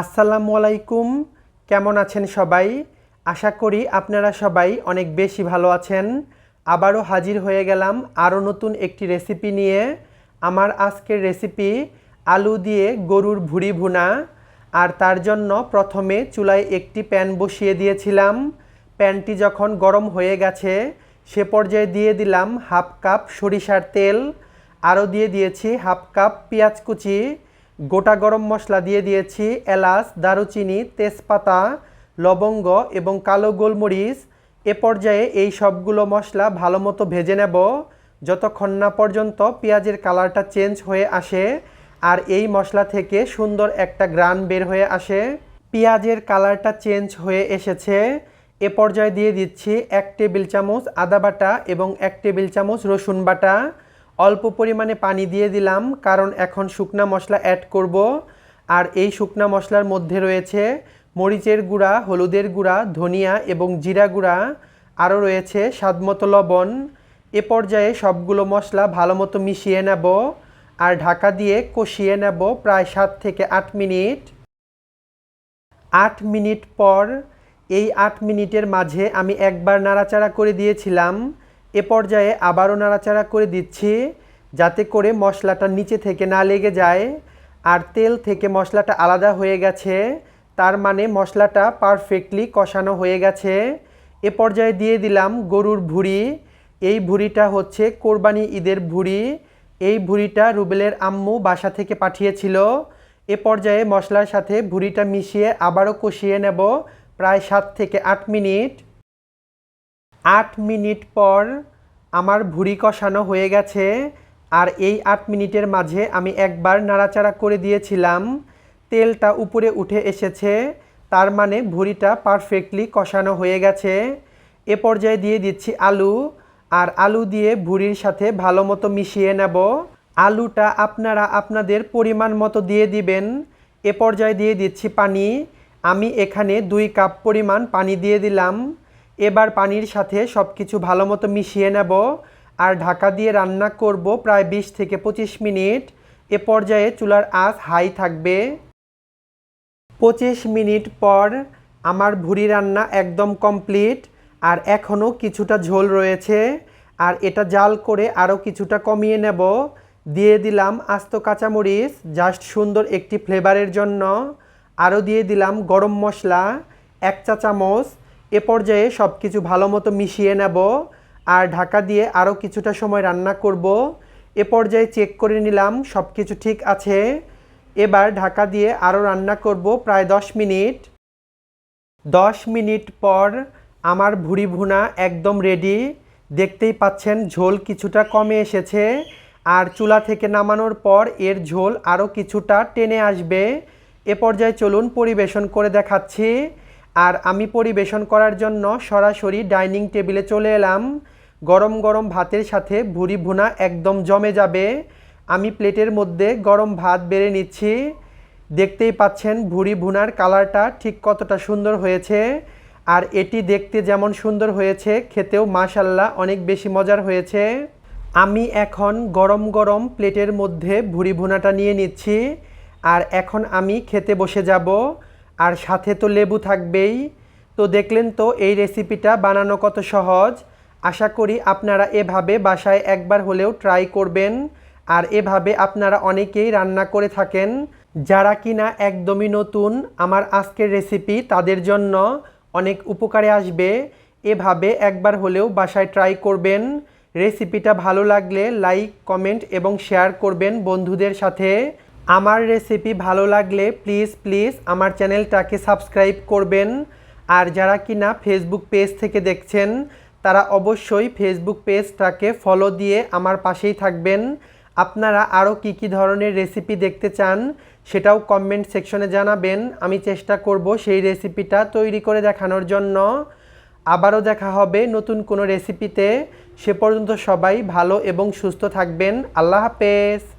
আসসালামু আলাইকুম। কেমন আছেন সবাই? আশা করি আপনারা সবাই অনেক বেশি ভালো আছেন। আবারও হাজির হয়ে গেলাম আরও নতুন একটি রেসিপি নিয়ে। আমার আজকের রেসিপি আলু দিয়ে গরুর ভুড়ি ভুনা। আর তার জন্য প্রথমে চুলায় একটি প্যান বসিয়ে দিয়েছিলাম। প্যানটি যখন গরম হয়ে গেছে, সে পর্যায়ে দিয়ে দিলাম হাফ কাপ সরিষার তেল। আরও দিয়ে দিয়েছি হাফ কাপ পেঁয়াজ কুচি। গোটা গরম মশলা দিয়ে দিয়েছি এলাচ, দারুচিনি, তেজপাতা, লবঙ্গ এবং কালো গোলমরিচ। এ পর্যায়ে এই সবগুলো মশলা ভালো মতো ভেজে নেব। যতক্ষণ না পর্যন্ত পেঁয়াজের কালারটা চেঞ্জ হয়ে আসে আর এই মশলা থেকে সুন্দর একটা গ্রান বের হয়ে আসে। পেঁয়াজের কালারটা চেঞ্জ হয়ে এসেছে। এ পর্যায়ে দিয়ে দিচ্ছি এক টেবিল চামচ আদা বাটা এবং এক টেবিল চামচ রসুন বাটা। অল্প পরিমাণে পানি দিয়ে দিলাম, কারণ এখন শুকনা মশলা অ্যাড করব। আর এই শুকনা মশলার মধ্যে রয়েছে মরিচের গুঁড়া, হলুদের গুঁড়া, ধনিয়া এবং জিরা গুঁড়া। আরও রয়েছে স্বাদমতো লবণ। এ পর্যায়ে সবগুলো মশলা ভালো মতো মিশিয়ে নেব আর ঢাকা দিয়ে কষিয়ে নেব প্রায় সাত থেকে আট মিনিট। আট মিনিট পর, এই আট মিনিটের মাঝে আমি একবার নাড়াচাড়া করে দিয়েছিলাম। এ পর্যায়ে আবারও নাড়াচাড়া করে দিচ্ছি, যাতে করে মশলাটা নিচে থেকে না লেগে যায়। আর তেল থেকে মশলাটা আলাদা হয়ে গেছে, তার মানে মশলাটা পারফেক্টলি কষানো হয়ে গেছে। এ পর্যায়ে দিয়ে দিলাম গরুর ভুড়ি। এই ভুড়িটা হচ্ছে কোরবানি ঈদের ভুড়ি। এই ভুড়িটা রুবেলের আম্মু বাসা থেকে পাঠিয়েছিল। এ পর্যায়ে মশলার সাথে ভুড়িটা মিশিয়ে আবারও কষিয়ে নেব প্রায় সাত থেকে আট মিনিট। আট মিনিট পর আমার ভুড়ি কষানো হয়ে গেছে আর এই আট মিনিটের মাঝে আমি একবার নাড়াচাড়া করে দিয়েছিলাম। তেলটা উপরে উঠে এসেছে, তার মানে ভুড়িটা পারফেক্টলি কষানো হয়ে গেছে। এ পর্যায়ে দিয়ে দিচ্ছি আলু আর আলু দিয়ে ভুড়ির সাথে ভালো মতো মিশিয়ে নেব। আলুটা আপনারা আপনাদের পরিমাণ মতো দিয়ে দিবেন। এ পর্যায়ে দিয়ে দিচ্ছি পানি। আমি এখানে দুই কাপ পরিমাণ পানি দিয়ে দিলাম। এবার পানির সাথে সব কিছু ভালো মতো মিশিয়ে নেব আর ঢাকা দিয়ে রান্না করব প্রায় বিশ থেকে পঁচিশ মিনিট। এ পর্যায়ে চুলার আঁচ হাই থাকবে। পঁচিশ মিনিট পর আমার ভুড়ি রান্না একদম কমপ্লিট আর এখনও কিছুটা ঝোল রয়েছে আর এটা জাল করে আরও কিছুটা কমিয়ে নেব। দিয়ে দিলাম আস্ত কাঁচামরিচ, জাস্ট সুন্দর একটি ফ্লেভারের জন্য। আরও দিয়ে দিলাম গরম মশলা, এক চা চামচ এ পর্যায়ে সব কিছু ভালো মতো মিশিয়ে নেব আর ঢাকা দিয়ে আরও কিছুটা সময় রান্না করব। এ পর্যায়ে চেক করে নিলাম সব কিছু ঠিক আছে। এবার ঢাকা দিয়ে আরও রান্না করব প্রায় দশ মিনিট। দশ মিনিট পর আমার ভুড়ি ভুনা একদম রেডি। দেখতেই পাচ্ছেন ঝোল কিছুটা কমে এসেছে আর চুলা থেকে নামানোর পর এর ঝোল আরও কিছুটা টেনে আসবে। এ পর্যায়ে চলুন পরিবেশন করে দেখাচ্ছি। আর আমি পরিবেশন করার জন্য সরাসরি ডাইনিং টেবিলে চলে এলাম। গরম গরম ভাতের সাথে ভুড়ি ভুনা একদম জমে যাবে। আমি প্লেটের মধ্যে গরম ভাত বেড়ে নিচ্ছি। দেখতেই পাচ্ছেন ভুড়ি ভুনার কালারটা ঠিক কতটা সুন্দর হয়েছে। আর এটি দেখতে যেমন সুন্দর হয়েছে, খেতেও মাশাল্লাহ অনেক বেশি মজার হয়েছে। আমি এখন গরম গরম প্লেটের মধ্যে ভুড়ি ভুনাটা নিয়ে নিচ্ছি। আর এখন আমি খেতে বসে যাব। আর সাথে তো লেবু থাকবেই। তো দেখলেন তো, এই রেসিপিটা বানানো কত সহজ। আশা করি আপনারা এভাবে বাসায় একবার হলেও ট্রাই করবেন। আর এভাবে আপনারা অনেকেই রান্না করে থাকেন। যারা কিনা একদমই নতুন, আমার আজকের রেসিপি তাদের জন্য অনেক উপকারে আসবে। এভাবে একবার হলেও বাসায় ট্রাই করবেন। রেসিপিটা ভালো লাগলে লাইক, কমেন্ট এবং শেয়ার করবেন বন্ধুদের সাথে। আমার রেসিপি ভালো লাগলে প্লিজ প্লিজ আমার চ্যানেলটাকে সাবস্ক্রাইব করবেন। আর যারা কিনা ফেসবুক পেজ থেকে দেখছেন, তারা অবশ্যই ফেসবুক পেজটাকে ফলো দিয়ে আমার পাশেই থাকবেন। আপনারা আরও কি কি ধরনের রেসিপি দেখতে চান, সেটাও কমেন্ট সেকশনে জানাবেন। আমি চেষ্টা করব সেই রেসিপিটা তৈরি করে দেখানোর জন্য। আবারও দেখা হবে নতুন কোনো রেসিপিতে সে পর্যন্ত সবাই ভালো এবং সুস্থ থাকবেন। আল্লাহ হাফেজ।